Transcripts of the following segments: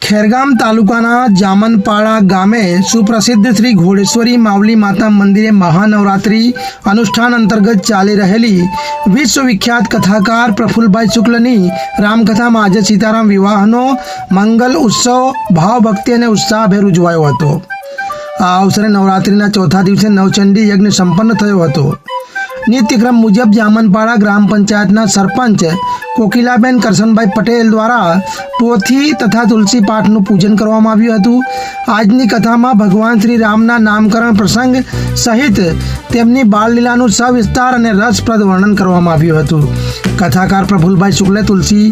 ખેરગામ તાલુકાના જામનપાડા ગામે સુપ્રસિદ્ધ શ્રી ઘોડેશ્વરી માવલી માતા મંદિરે મહાનવરાત્રિ અનુષ્ઠાન અંતર્ગત ચાલી રહેલી વિશ્વવિખ્યાત કથાકાર પ્રફુલભાઈ શુક્લની રામકથામાં આજે સીતારામ વિવાહનો મંગલ ઉત્સવ, ભાવભક્તિ અને ઉત્સાહભેર ઉજવાયો હતો. આ અવસરે નવરાત્રિના ચોથા દિવસે નવચંડી યજ્ઞ સંપન્ન થયો હતો. નિત્યક્રમ મુજબ જામનપાડા ગ્રામ પંચાયતના સરપંચ કોકિલાબેન કરશનભાઈ પટેલ દ્વારા પોથી તથા તુલસી પાઠનું પૂજન કરવામાં આવ્યું હતું. આજની કથામાં ભગવાન શ્રી રામના નામકરણ પ્રસંગ સહિત તેમની બાળલીલાનું સવિસ્તાર અને રસપ્રદ વર્ણન કરવામાં આવ્યું હતું. કથાકાર પ્રફુલભાઈ શુક્લે તુલસી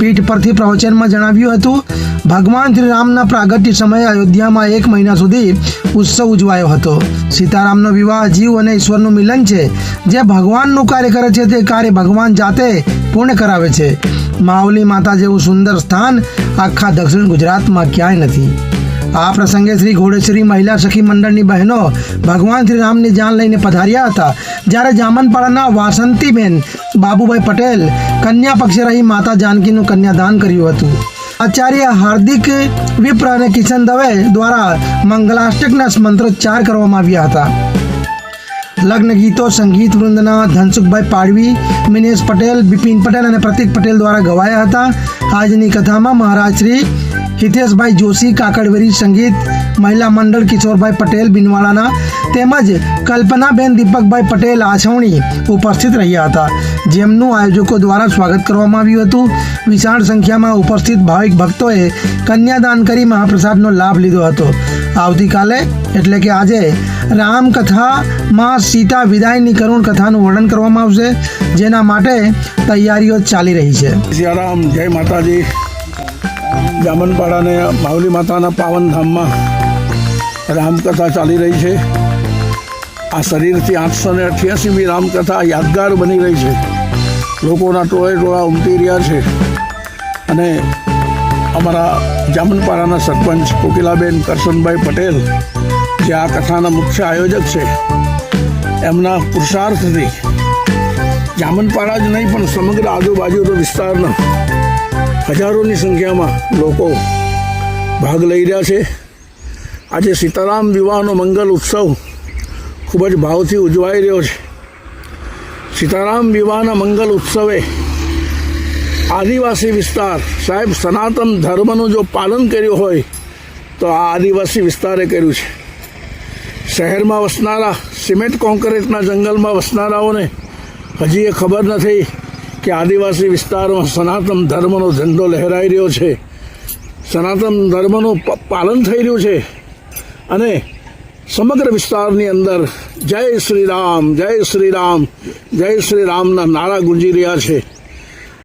પીઠ પરથી પ્રવચનમાં જણાવ્યું હતું, ભગવાન શ્રી રામના પ્રાગટ્ય સમયે અયોધ્યામાં એક મહિના સુધી ઉત્સવ ઉજવાયો હતો. સીતારામનો વિવાહ જીવ અને ઈશ્વરનું મિલન છે. જે ભગવાનનું કાર્ય કરે છે તે કાર્ય ભગવાન જાતે પૂર્ણ કરાવે છે. માવલી માતા જેવું સુંદર સ્થાન આખા દક્ષિણ ગુજરાતમાં ક્યાંય નથી. આ પ્રસંગે શ્રી ઘોડેશ્વરી મહિલા સખી મંડળની બહેનો ભગવાન શ્રી રામની જાન લઈને પધાર્યા હતા. જ્યારે જામનપાડાના વાસંતીબેન બાબુભાઈ પટેલ કન્યા પક્ષે રહી માતા જાનકીનું કન્યાદાન કર્યું હતું. આચાર્ય હાર્દિક વિપ્ર અને કિશન દવે દ્વારા મંગલાષ્ટકના મંત્રોચ્ચાર કરવામાં આવ્યા હતા. લગ્ન ગીતો, સંગીત વૃંદના ધનસુખભાઈ પાડવી, મિનેશ પટેલ, બિપિન પટેલ અને પ્રતિક પટેલ દ્વારા ગવાયા હતા. આજની કથામાં મહારાજ શ્રી હિતેશભાઈ જોશી, કાકડવેરી સંગીત, મહિલા મંડળ કિશોરભાઈ પટેલ બિનવાળાના તેમજ કલ્પનાબેન દીપકભાઈ પટેલ આછવણી ઉપસ્થિત રહ્યા હતા. જેમનું આયોજકો દ્વારા સ્વાગત કરવામાં આવ્યું હતું. વિશાળ સંખ્યામાં ઉપસ્થિત ભાવિક ભક્તોએ કન્યાદાન કરી મહાપ્રસાદનો લાભ લીધો હતો. આવતીકાલે, એટલે કે આજે રામકથામાં સીતા વિદાયની કરુણ કથાનું વર્ણન કરવામાં આવશે, જેના માટે તૈયારીઓ ચાલી રહી છે. જય માતાજી. જામનપાડાને માવલી માતાના પાવન ધામમાં રામકથા ચાલી રહી છે. આ શરીરથી આઠસો ને અઠ્યાસીમી રામકથા યાદગાર બની રહી છે. લોકોના ટોળે ટોળા ઉમટી રહ્યા છે. અને અમારા જામનપાડાના સરપંચ કોકિલાબેન કરશનભાઈ પટેલ, જે આ કથાના મુખ્ય આયોજક છે, એમના પુરુષાર્થથી જામનપાડા જ નહીં પણ સમગ્ર આજુબાજુના વિસ્તારના હજારોની સંખ્યામાં લોકો ભાગ લઈ રહ્યા છે. આજે સીતારામ વિવાહનો મંગલ ઉત્સવ ખૂબ જ ભાવથી ઉજવાઈ રહ્યો છે. સીતારામ વિવાહના મંગલ ઉત્સવે આદિવાસી વિસ્તાર, સાહેબ, સનાતન ધર્મનું જો પાલન કર્યું હોય, તો આ આદિવાસી વિસ્તારે કર્યું છે. શહેરમાં વસનારા, સિમેન્ટ કોન્ક્રીટના જંગલમાં વસનારાઓને હજી એ ખબર નથી કે આદિવાસી વિસ્તારમાં સનાતન ધર્મનો ઝંડો લહેરાઈ રહ્યો છે. સનાતન ધર્મનું પાલન થઈ રહ્યું છે. અને સમગ્ર વિસ્તારની અંદર જય શ્રી રામ, જય શ્રી રામ, જય શ્રી રામના નારા ગુંજી રહ્યા છે.